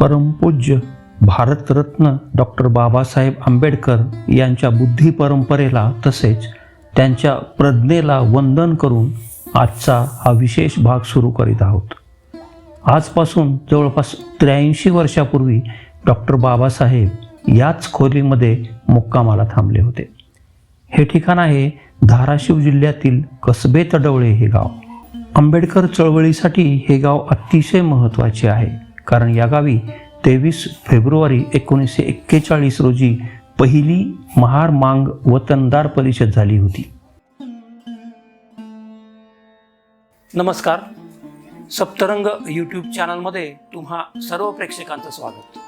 परमपूज्य भारतरत्न डॉक्टर बाबासाहेब आंबेडकर यांच्या बुद्धी परंपरेला तसेच त्यांच्या प्रज्ञेला वंदन करून आजचा हा विशेष भाग सुरू करीत आहोत. आजपासून जवळपास त्र्याऐंशी वर्षापूर्वी डॉक्टर बाबासाहेब याच खोलीमध्ये मुक्कामाला थांबले होते. हे ठिकाण आहे धाराशिव जिल्ह्यातील कसबे तडवळे हे गाव. आंबेडकर चळवळीसाठी हे गाव अतिशय महत्त्वाचे आहे कारण या गावी तेवीस फेब्रुवारी एकोणीसशे एक्केचाळीस रोजी पहिली महार मांग वतनदार परिषद झाली होती. नमस्कार. सप्तरंग यूट्यूब चॅनलमध्ये तुम्हा सर्व प्रेक्षकांचं स्वागत.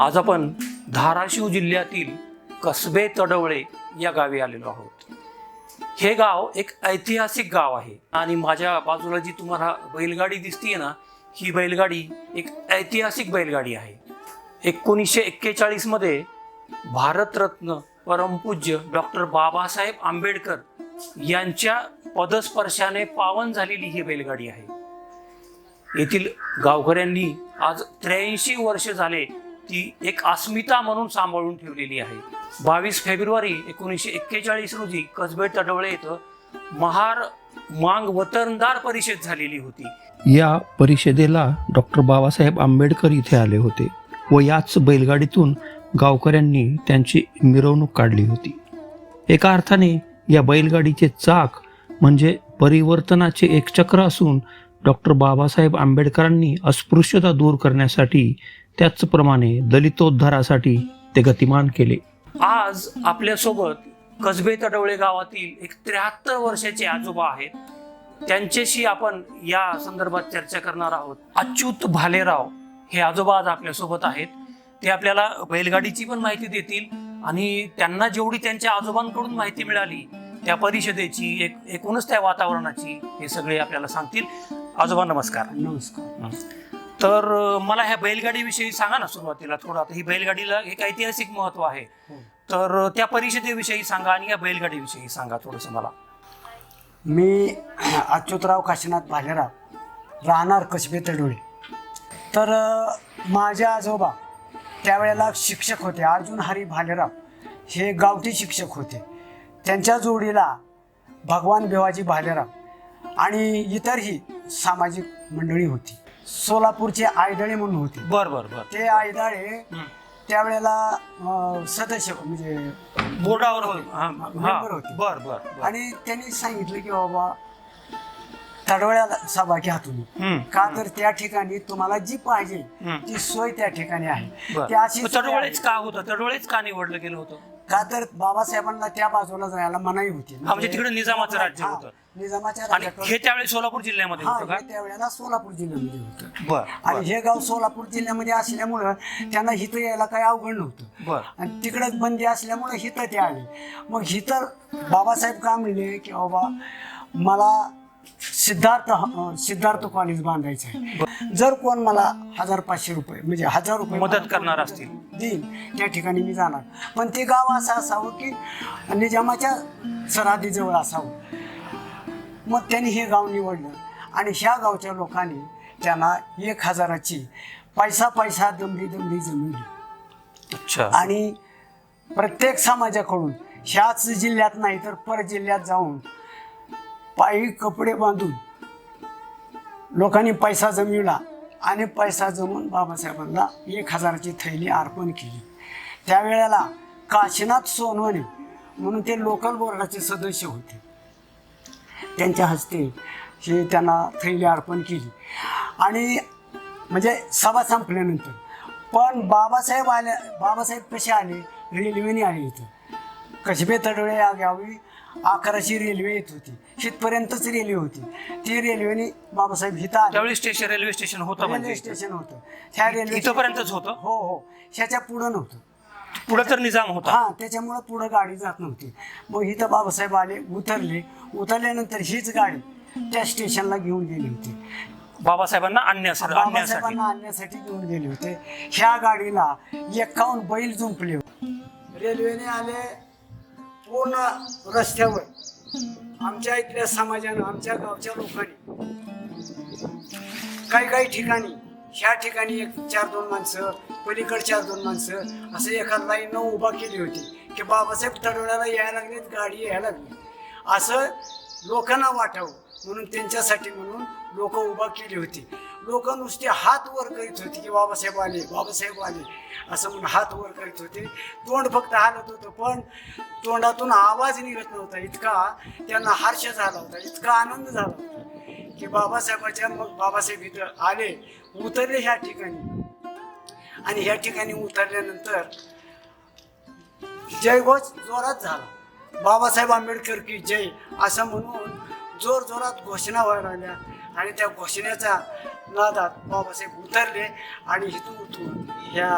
आज आपण धाराशिव जिल्ह्यातील कसबे तडवळे या गावी आलेलो आहोत. हे गाव एक ऐतिहासिक गाव आहे आणि माझ्या बाजूला जी तुम्हाला बैलगाडी दिसतीये ना ही बैलगाडी एक ऐतिहासिक बैलगाडी आहे. एकोणीसशे एक्केचाळीसमध्ये भारतरत्न परमपूज्य डॉक्टर बाबासाहेब आंबेडकर यांच्या पदस्पर्शाने पावन झालेली ही बैलगाडी आहे. येथील गावकऱ्यांनी आज त्र्याऐंशी वर्ष झाले ती एक अस्मिता म्हणून सांभाळून ठेवलेली आहे. बावीस फेब्रुवारी एकोणीसशे एक्केचाळीस रोजी कसबे तडवळे येथं महार मांग वतनदार परिषद झालेली होती. या परिषदेला डॉक्टर बाबासाहेब आंबेडकर इथे आले होते व याच बैलगाडीतून गावकऱ्यांनी त्यांची मिरवणूक काढली होती. एका अर्थाने या बैलगाडीचे चाक म्हणजे परिवर्तनाचे एक चक्र असून डॉक्टर बाबासाहेब आंबेडकरांनी अस्पृश्यता दूर करण्यासाठी त्याचप्रमाणे दलितोद्धारासाठी ते गतिमान केले. आज आपल्यासोबत कसबे तडवळे गावातील एक त्र्याहत्तर वर्षाचे आजोबा आहेत. त्यांच्याशी आपण या संदर्भात चर्चा करणार आहोत. अच्युत भालेराव हे आजोबा आज आपल्यासोबत आहेत. ते आपल्याला बैलगाडीची पण माहिती देतील आणि त्यांना जेवढी त्यांच्या आजोबांकडून माहिती मिळाली त्या परिषदेची एक एकूणच त्या वातावरणाची हे सगळे आपल्याला सांगतील. आजोबा नमस्कार. नमस्कार. तर मला ह्या बैलगाडीविषयी सांगा ना सुरुवातीला थोडं. आता ही बैलगाडीला एक ऐतिहासिक महत्त्व आहे. हो. तर त्या परिषदेविषयी सांगा आणि या बैलगाडीविषयी सांगा थोडंसं मला. मी अच्युतराव काशीनाथ भालेराव राहणार कसबे तडोळे. तर माझे आजोबा त्यावेळेला शिक्षक होते. अर्जुन हरी भालेराव हे गावठी शिक्षक होते. त्यांच्या जोडीला भगवान भिवाजी भालेराव आणि इतरही सामाजिक मंडळी होती सोलापूरचे आयदळे म्हणून होते बर बर बर ते आयदळे. त्यावेळेला सदस्य म्हणजे बोर्डावर होते. बर बर. आणि त्यांनी सांगितलं की बाबा तडवळ्याला सभा घ्या तुम्ही हं. का तर त्या ठिकाणी तुम्हाला जी पाहिजे. ती सोय त्या ठिकाणी आहे. का होतं तडवळेच का निवडलं गेलं होतं का तर बाबासाहेबांना त्या बाजूला जायला मनाई होती. म्हणजे तिकडे निजामाचं राज्य हा, होतं. निजामाच्या आणि राज्याकडे हे त्यावेळेस सोलापूर जिल्ह्यामध्ये हा होतं का? हे त्यावेळेला सोलापूर जिल्ह्यामध्ये होतं. बर आणि हे गाव सोलापूर जिल्ह्यामध्ये असल्यामुळं त्यांना हिथं यायला काही अवघड नव्हतं. बर. आणि तिकडंच बंदी असल्यामुळे हिथं ते आले. मग हिथं बाबासाहेब का म्हणले की बाबा मला सिद्धार्थ सिद्धार्थ कॉलेज बांधायचं आहे. जर कोण मला हजार पाचशे रुपये म्हणजे हजार रुपये मदत करणार असतील. देईल त्या ठिकाणी मी जाणार. पण ते गाव असं असावं की निजामाच्या सरहद्दीजवळ असावं. मग त्यांनी हे गाव निवडलं आणि ह्या गावच्या लोकांनी त्यांना एक हजाराची पैसा पैसा दमडी दमडी अच्छा. आणि प्रत्येक समाजाकडून ह्याच जिल्ह्यात नाही तर पर जिल्ह्यात जाऊन पायी कपडे बांधून लोकांनी पैसा जमविला आणि पैसा जमून बाबासाहेबांना एक हजाराची थैली अर्पण केली. त्यावेळेला काशीनाथ सोनवणे म्हणून ते लोकल बोर्डाचे सदस्य होते. त्यांच्या हस्ते हे त्यांना थैली अर्पण केली. आणि म्हणजे सभा संपल्यानंतर पण बाबासाहेब आले बाबासाहेब कसे आले? रेल्वेने आले इथं. कसबे तडवळे या गावी अकराशे रेल्वे येत होती. हितपर्यंतच रेल्वे होती. ती रेल्वेने बाबासाहेब हिथं आले. त्यावेळी स्टेशन रेल्वे स्टेशन होतं रेल्वे म्हणजे. स्टेशन होतं. ह्या रेल्वे इथंपर्यंतच होतं? हो हो. ह्याच्या पुढं नव्हतं. पुढे तर निजाम होता. हा त्याच्यामुळं पुढं गाडी जात नव्हती. मग इथं बाबासाहेब आले उतरले. उतरल्यानंतर हीच गाडी त्या स्टेशनला घेऊन गेली होती. बाबासाहेबांना आणण्यासाठी आणण्यासाठी बाबासाहेबांना आणण्यासाठी. घेऊन गेले होते. ह्या गाडीला एकावन्न बैल जुंपले रेल्वेने आले पूर्ण रस्त्यावर. आमच्या इथल्या समाजानं आमच्या गावच्या लोकांनी काही काही ठिकाणी ह्या ठिकाणी एक चार दोन माणसं पलीकड चार दोन माणसं असं एका लाईन उभा केली होती की बाबासाहेब तडवड्याला यायला लागलीत गाडी यायला लागली. असं लोकांना वाटावं म्हणून त्यांच्यासाठी म्हणून लोक उभा केली होती. लोक नुसते हात वर करीत होते की बाबासाहेब आले बाबासाहेब आले. असं म्हणून हात वर करीत होते. तोंड फक्त हालत होतं पण तोंडातून आवाज निघत नव्हता. इतका त्यांना हर्ष झाला होता इतका आनंद झाला होता की बाबासाहेबाच्या मग बाबासाहेब इथं आले उतरले ह्या ठिकाणी. आणि ह्या ठिकाणी उतरल्यानंतर जयघोष जोरात झाला. बाबासाहेब आंबेडकर की जय असं म्हणून जोर जोरात घोषणा व्हायला लागल्या. आणि त्या घोषणेचा नादात बाबासाहेब उतरले आणि इथून उतरून ह्या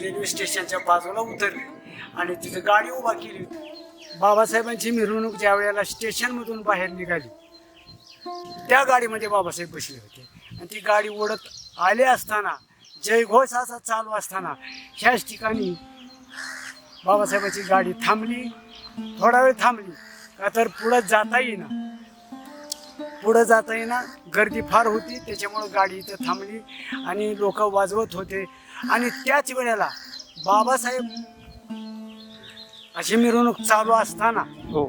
रेल्वे स्टेशनच्या बाजूला उतरले. आणि तिथं गाडी उभा केली. होती बाबासाहेबांची मिरवणूक ज्या वेळेला स्टेशनमधून बाहेर निघाली त्या गाडीमध्ये बाबासाहेब बसले होते. आणि ती गाडी ओढत आले असताना जयघोष असा चालू असताना ह्याच ठिकाणी बाबासाहेबाची गाडी थांबली. थोडा वेळ थांबली का तर पुढं जाता येईना. पुढं जाता येईना गर्दी फार होती त्याच्यामुळं गाडी इथं थांबली आणि लोक वाजवत होते. आणि त्याच वेळेला बाबासाहेब अशी मिरवणूक चालू असताना हो.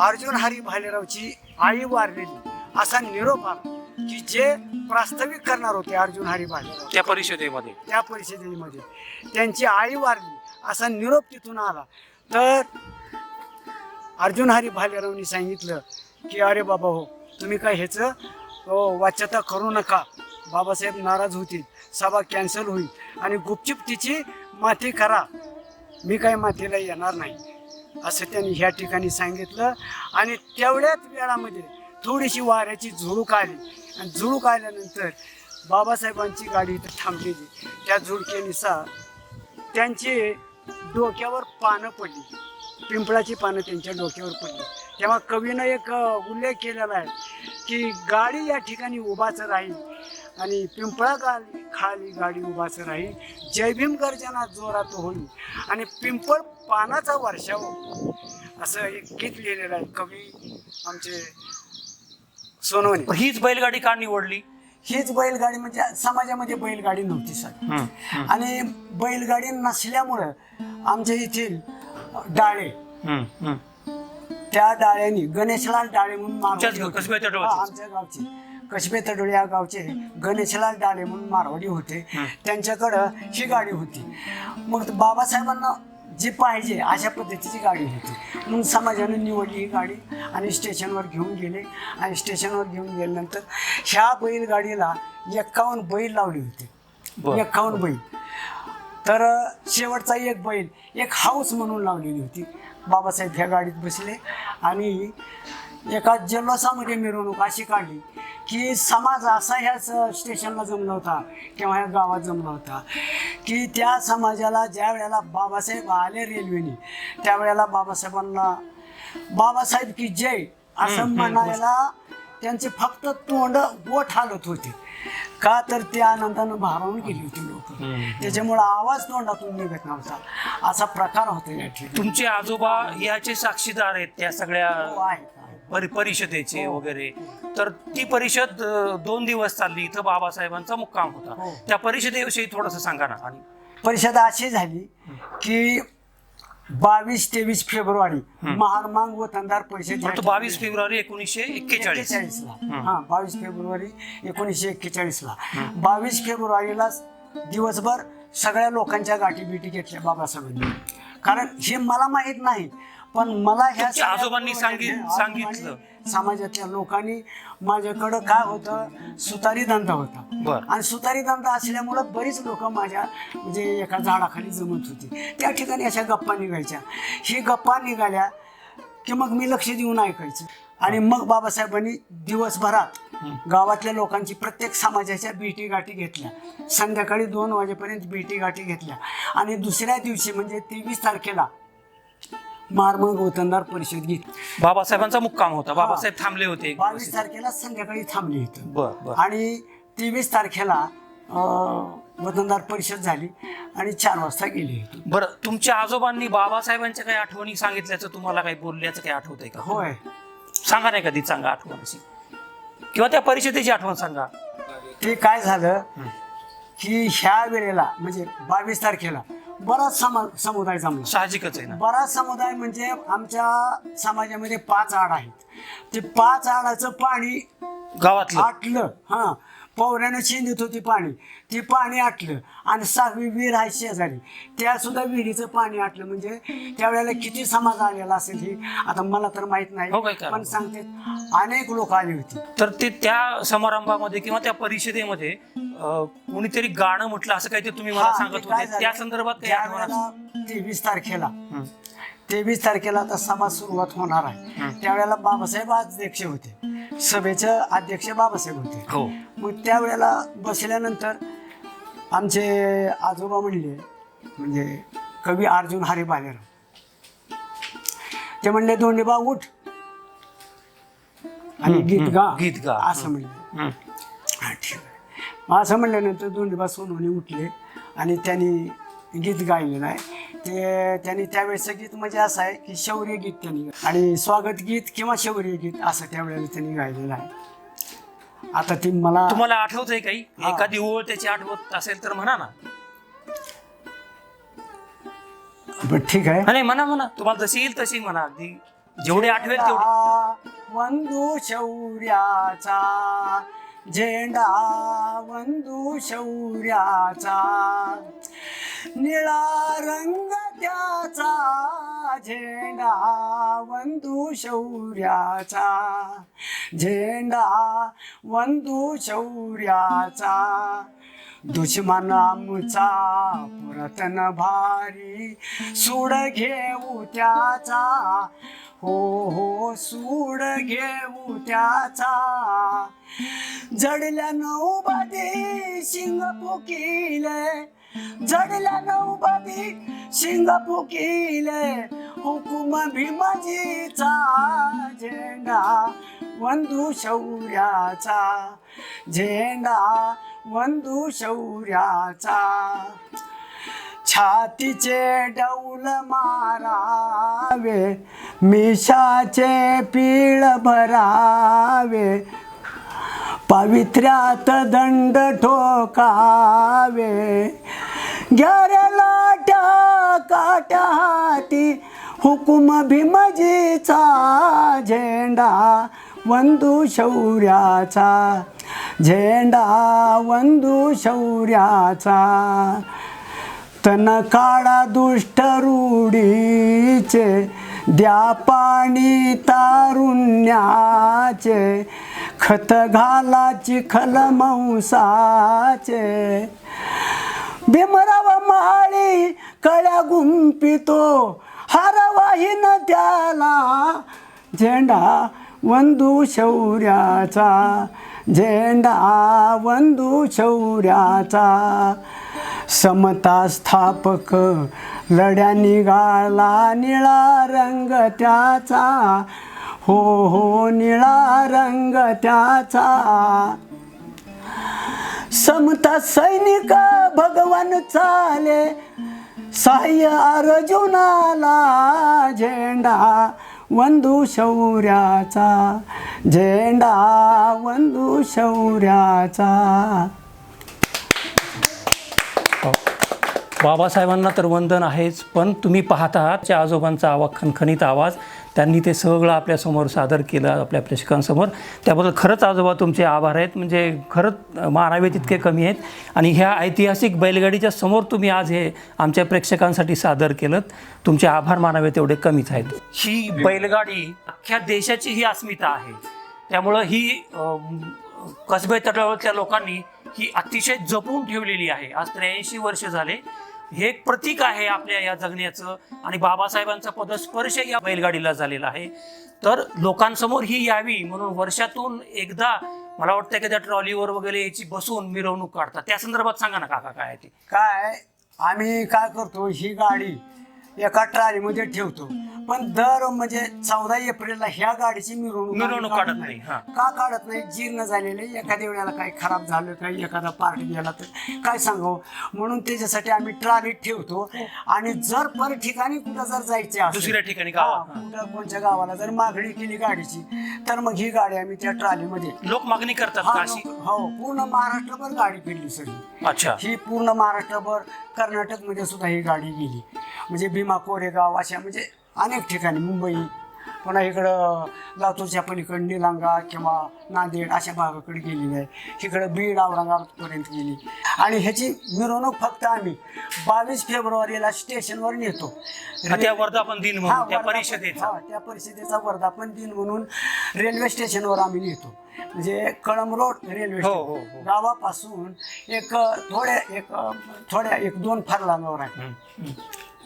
अर्जुन हरी भालेरावची आई वारलेली असा निरोप आला की जे प्रास्ताविक करणार होते अर्जुन हरी भालेराव. त्या परिषदेमध्ये. त्या परिषदेमध्ये. त्यांची आई वारली असा निरोप तिथून आला. तर अर्जुन हरी भालेरावनी सांगितलं की अरे बाबा हो तुम्ही काय ह्याचं हो, वाच्यता करू नका. बाबासाहेब नाराज होतील सभा कॅन्सल होईल आणि गुपचूप तिची माती करा. मी काय मातीला येणार नाही असं त्यांनी ह्या ठिकाणी सांगितलं. आणि तेवढ्याच वेळामध्ये थोडीशी वाऱ्याची झुळूक आली. आणि झुळूक आल्यानंतर बाबासाहेबांची गाडी इथं थांबलेली. त्या झुळकेनुसार त्यांची डोक्यावर पानं पडली. पिंपळाची पानं त्यांच्या डोक्यावर पडली. तेव्हा कवीनं एक उल्लेख केलेला आहे की गाडी या ठिकाणी उभाच राहील आणि पिंपळा गाली खाली गाडी उभाच राहील. जय भीम गर्जना जोरात होईल आणि पिंपळ पानाचा वर्षाव असं एक गीत लिहिलेलं आहे कवी आमचे सोनवणे. हीच बैलगाडी का निवडली? हीच बैलगाडी म्हणजे समाजामध्ये बैलगाडी नव्हती सर आणि बैलगाडी नसल्यामुळं आमच्या येथील डाळे. त्या डाळ्यांनी गणेशलाल डाळे म्हणून मारवाडी होते. हा, डोळ्याचे? आमच्या गावचे. कसबे तडोळे या गावचे गणेशलाल डाळे म्हणून मारवाडी होते. त्यांच्याकडं ही गाडी होती. मग बाबासाहेबांना जी पाहिजे अशा पद्धतीची गाडी होती. म्हणून समाजाने निवडली ही गाडी आणि स्टेशनवर घेऊन गेले. आणि स्टेशनवर घेऊन गेल्यानंतर ह्या बैलगाडीला एक्कावन्न बैल लावले होते. बरं. एक्कावन्न बैल. तर शेवटचा एक बैल एक हाऊस म्हणून लावलेली होती. बाबासाहेब ह्या गाडीत बसले आणि एका जल्लोषामध्ये मिरवणूक अशी काढली की समाज असा ह्या स- स्टेशनला जमला होता किंवा ह्या गावात जमला होता की त्या समाजाला ज्या वेळेला बाबासाहेब आले रेल्वेने त्यावेळेला बाबासाहेबांना बाबासाहेब की जय असं म्हणायला त्यांचे फक्त तोंड गोठ हालत होते. का तर ते आनंदानं भारावून गेली होती लोक. त्याच्यामुळं आवाज तोंडातून निघत नव्हता. असा प्रकार होता या ठिकाणी. तुमचे आजोबा याचे साक्षीदार आहेत त्या सगळ्या हो, आहे. परि परिषदेचे हो. वगैरे. तर ती परिषद अं, दोन दिवस चालली. इथं बाबासाहेबांचा मुक्काम होता. हो. त्या परिषदेविषयी थोडस सांगा ना. आणि परिषद अशी झाली की बावीस तेवीस फेब्रुवारी. महामांग वतनदार परिषद या तो बावीस फेब्रुवारी एकोणीसशे एक्केचाळीस. ला हा बावीस फेब्रुवारी एकोणीसशे एक्केचाळीस ला बावीस फेब्रुवारीला दिवसभर सगळ्या लोकांच्या गाठी बिटी घेतल्या बाबासाहेबांनी. कारण हे मला माहीत नाही. पण मला ह्या तुमच्या सगळ्या आजोबांनी सांगित- आजोबांनी, सांगितलं. समाजातल्या लोकांनी माझ्याकडं काय होतं सुतारी धंदा होता. बर. आणि सुतारी धंदा असल्यामुळं बरीच लोक माझ्या म्हणजे एका झाडाखाली जमत होती. त्या ठिकाणी अशा गप्पा निघायच्या. ही गप्पा निघाल्या की मग मी लक्ष देऊन ऐकायचं. आणि मग बाबासाहेबांनी दिवसभरात गावातल्या लोकांची प्रत्येक समाजाच्या भेटी गाठी घेतल्या. संध्याकाळी दोन वाजेपर्यंत भेटी गाठी घेतल्या. आणि दुसऱ्या दिवशी म्हणजे तेवीस तारखेला मारमग वतनदार परिषद घेतली बाबासाहेबांचा मुक्काम होता. बाबासाहेब थांबले होते एक बावीस दिवस. तारखेला संध्याकाळी थांबली इथं बर बर. आणि तेवीस तारखेला अं, वतनदार परिषद झाली आणि चार वाजता गेली इथून बरं तुमच्या आजोबांनी बाबासाहेबांच्या काही आठवणी सांगितल्याचं तुम्हाला काही बोलल्याचं काही आठवत का? होय. सांगा नाही कधी सांगा आठवण अशी किंवा त्या परिषदेची आठवण सांगा. ते काय झालं की ह्या वेळेला म्हणजे बावीस तारखेला बराच समा समुदाय जमला. साहजिकच आहे ना. बराच समुदाय म्हणजे आमच्या समाजामध्ये पाच आड आहेत. ते पाच आडाचं पाणी गावातलं. आटलं हा. पवऱ्यानं शिंदत होती पाणी. ती पाणी आटलं आणि सहावी विहीर आहे शेजारी. त्या सुद्धा विहिरीचं पाणी आटलं. म्हणजे त्यावेळेला किती समाज आलेला असेल ही आता मला तर माहीत हो नाही? पण सांगते अनेक लोक आली होती. तर ते त्या समारंभामध्ये किंवा त्या परिषदेमध्ये अं, कोणीतरी गाणं म्हटलं असं काही ते तुम्ही मला हा, सांगत ते काय होते. झालं? त्या संदर्भात काही ज्या आठवण असेल? वेळेला तेवीस तारखेला. हं. तेवीस तारखेला आता सभा सुरुवात होणार आहे. त्यावेळेला बाबासाहेब अध्यक्ष होते. सभेचे अध्यक्ष बाबासाहेब होते. हो. मग त्यावेळेला बसल्यानंतर आमचे आजोबा म्हणले म्हणजे कवी अर्जुन हरी बालेराव ते म्हणले दोंडेबा उठ आणि गीत गा. गीत गा. असं म्हणले. हं. ठीक आहे. मग असं म्हणल्यानंतर दोंडेबा सोनवणे उठले आणि त्यांनी गीत गायलेलं आहे. ते त्यांनी त्यावेळेचं गीत म्हणजे असं आहे की शौर्य गीत त्यांनी आणि स्वागत गीत किंवा शौर्य गीत असं त्यावेळेला त्यांनी गायलेलं आहे. आता ती मला तुम्हाला आठवत आहे काही? हा. एखादी ओळ त्याची आठवत असेल तर म्हणा ना. बरं ठीक आहे. नाही म्हणा म्हणा. तुम्हाला जशी येईल तशी म्हणा. अगदी जेवढे आठवेल तेवढे. वंदू शौर्याचा झेंडा वंदू शौर्याचा निळा रंग त्याचा झेंडा वंदू शौर्याचा झेंडा वंदू शौर्याचा. दुश्मन आमचा पुरातन भारी. सूड घेऊ त्याचा. हो हो सूड घेऊ त्याचा. जडल्या नऊबादी शिंग फुकिले. जडल्या नऊबादी शिंग फुकिले. हुकुम भीमजीचा झेंडा वंदू शौर्याचा झेंडा. वंदू शौर्याचा. छातीचे डौल मारावे मिशाचे पीळ भरावे पवित्र्यात दंड ठोकावे. लाटा काट्या हाती हुकुम भीमजीचा झेंडा वंदू शौर्याचा झेंडा वंदू शौर्याचा. तन काळा दुष्ट रूढीचे द्या पाणी तारुण्याचे खत घाला चिखल मांसाचे. भीमराव माळी कळ्या गुंपितो हरवाहीन त्याला. झेंडा वंदू शौर्याचा झेंडा वंदू शौर्याचा समता स्थापक लढ्या निघाला निळा रंग त्याचा. हो हो निळा रंग त्याचा. समता सैनिक भगवान चाले साह्य अर्जुनाला झेंडा. वंदू शौर्याचा झेंडा वंदू शौर्याचा बाबासाहेबांना तर वंदन आहेच पण तुम्ही पाहत आहात त्या आजोबांचा आवाज खणखणीत आवाज. त्यांनी ते सगळं आपल्यासमोर सादर केलं आपल्या प्रेक्षकांसमोर. त्याबद्दल खरंच आजोबा तुमचे आभार आहेत. म्हणजे खरंच मानावे तितके कमी आहेत. आणि ह्या ऐतिहासिक बैलगाडीच्या समोर तुम्ही आज हे आमच्या प्रेक्षकांसाठी सादर केलं तुमचे आभार मानावे तेवढे कमीच आहेत. ही बैलगाडी अख्ख्या देशाची ही अस्मिता आहे. त्यामुळं ही कसबे तटावरच्या लोकांनी ही अतिशय जपून ठेवलेली आहे. आज त्र्याऐंशी वर्ष झाले. हे एक प्रतीक आहे आपल्या या जगण्याचं. आणि बाबासाहेबांचा पदस्पर्श या बैलगाडीला झालेला आहे. तर लोकांसमोर ही यावी म्हणून वर्षातून एकदा मला वाटतं की त्या ट्रॉलीवर वगैरे याची बसून मिरवणूक काढतात. त्या संदर्भात सांगा ना काका काय आहे ते? काय? आम्ही काय करतो ही गाडी एका ट्रालीमध्ये ठेवतो. पण दर म्हणजे चौदा एप्रिलला ह्या गाडीची मिरवणूक आम्ही मिरवणूक काढत नाही, हा. का काढत नाही? जीर्ण झालेले एखाद्या वेळेला काही खराब झालं काही एखादा पार्ट गेला तर काय सांगावं? म्हणून त्याच्यासाठी आम्ही ट्रालीत ठेवतो. आणि जर पर ठिकाणी कुठं जर जायचे असेल, दुसऱ्या ठिकाणी हा, गावात, हा. कुठं कोणत्या गावाला जर मागणी केली गाडीची तर मग ही गाडी आम्ही त्या ट्रालीमध्ये लोक मागणी करतात हा, का अशी? लोक- हो पूर्ण महाराष्ट्रभर गाडी फिरली सगळी. अच्छा. ही पूर्ण महाराष्ट्रभर कर्नाटकमध्ये सुद्धा ही गाडी गेली. म्हणजे भीमा कोरेगाव अशा म्हणजे अनेक ठिकाणी मुंबई पुन्हा इकडं लातूरच्या पलीकडे निलांगा किंवा नांदेड अशा भागाकडे गेलेली आहे. इकडं बीड औरंगाबादपर्यंत गेली. आणि ह्याची मिरवणूक फक्त आम्ही बावीस फेब्रुवारीला स्टेशनवर नेतो. त्या वर्धापन दिन म्हणून त्या वर्धापन- परिषदेचा. त्या परिषदेचा वर्धापन दिन म्हणून रेल्वे स्टेशनवर आम्ही नेतो. म्हणजे कळम रोड रेल्वे हो, स्टेशन हो, हो. गावापासून एक थोड्या एक थोड्या एक दोन फरलांवर आहे हम्म, हम्म.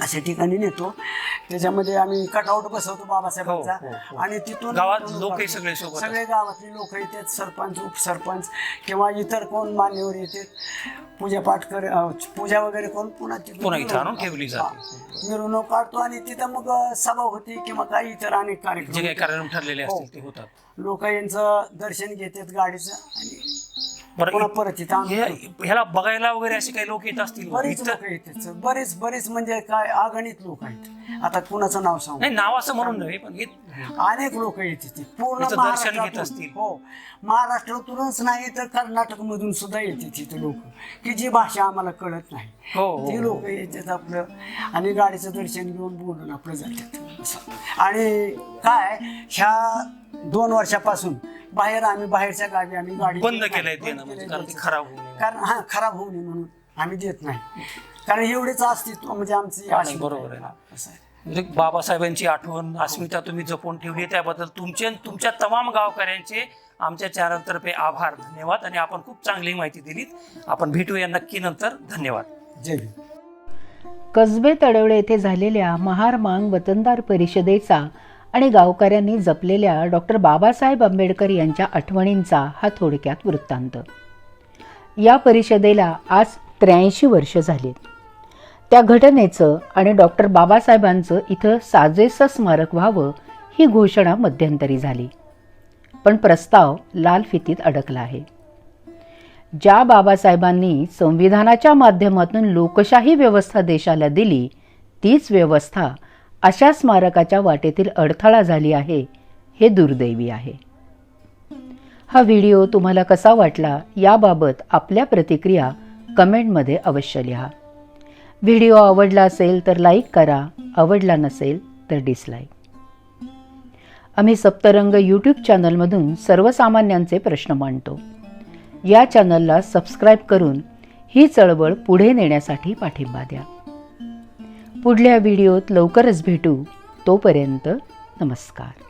अशा ठिकाणी नेतो त्याच्यामध्ये आम्ही कटआउट बसवतो बाबासाहेबांचा हो, हो, हो. आणि तिथून गावात मिरवणूक लोकही काढतो. सगळे सोबत सगळे गावातले लोक येतात सरपंच उपसरपंच किंवा इतर कोण मान्यवर येतात पूजापाठ कर अं, पूजा वगैरे करून पुन्हा तिथून पुन्हा इथं आणून ठेवली. जाते. हा. मिरवणूक काढतो आणि तिथं मग अं, सभा होती किंवा काही इतर अनेक जे काही कार्यक्रम ठरलेले. असतील ते होतात लोक यांचं दर्शन घेतात गाडीचं आणि इथं आणून हे- ह्याला बघायला वगैरे असे काही लोक येत असतील? बरेच इथं- लोक येतात बरेच बरेच म्हणजे काय अगणित लोक आहेत. आता कुणाचं नाव सांगू? नाही नाव असं म्हणून नव्हे पण हे अनेक लोक येतात ते पूर्ण दर्शन घेत महाराष्ट्रातून. असतील. हो. महाराष्ट्रातूनच नाही तर कर्नाटक मधून सुद्धा येते तिथे लोक. की जी भाषा आम्हाला कळत नाही. हो हो, ती हो. लोक येतात आपलं. आणि गाडीचं दर्शन घेऊन बोलून आपलं जातात. असं. आणि काय ह्या दोन वर्षापासून बाहेर आम्ही बाहेरच्या गावी आम्ही गाडी बंद. केलंय देणं म्हणजे कारण ते. खराब होऊ नये कारण हा खराब होऊ नये म्हणून आम्ही देत नाही. कारण एवढेच अस्तित्व म्हणजे आमची बरोबर आहे. ना. असं आहे. म्हणजे बाबासाहेबांची आठवण अस्मिता तुम्ही जपून ठेवली त्याबद्दल तुमचे आणि तुमच्या तमाम गावकऱ्यांचे आमच्या चॅनलतर्फे आभार धन्यवाद. आणि आपण खूप चांगली माहिती दिलीत. आपण भेटूया नक्की नंतर. धन्यवाद. जय भीम कसबे तडवळे येथे झालेल्या महार मांग वतनदार परिषदेचा आणि गावकऱ्यांनी जपलेल्या डॉक्टर बाबासाहेब आंबेडकर यांच्या आठवणींचा हा थोडक्यात वृत्तांत. या परिषदेला आज त्र्याऐंशी वर्ष झाली. त्या घटनेचं आणि डॉक्टर बाबासाहेबांचं इथं साजेसं स्मारक व्हावं ही घोषणा मध्यंतरी झाली. पण प्रस्ताव लाल फितीत अडकला आहे. ज्या बाबासाहेबांनी संविधानाच्या माध्यमातून लोकशाही व्यवस्था देशाला दिली तीच व्यवस्था अशा स्मारकाच्या वाटेतील अडथळा झाली आहे हे दुर्दैवी आहे. हा व्हिडिओ तुम्हाला कसा वाटला याबाबत आपल्या प्रतिक्रिया कमेंटमध्ये अवश्य लिहा. व्हिडिओ आवडला असेल तर लाईक करा आवडला नसेल तर डिसलाईक. आम्ही सप्तरंग यूट्यूब चॅनलमधून सर्वसामान्यांचे प्रश्न मांडतो. या चॅनलला सबस्क्राईब करून ही चळवळ पुढे नेण्यासाठी पाठिंबा द्या. पुढल्या व्हिडिओत लवकरच भेटू. तोपर्यंत नमस्कार.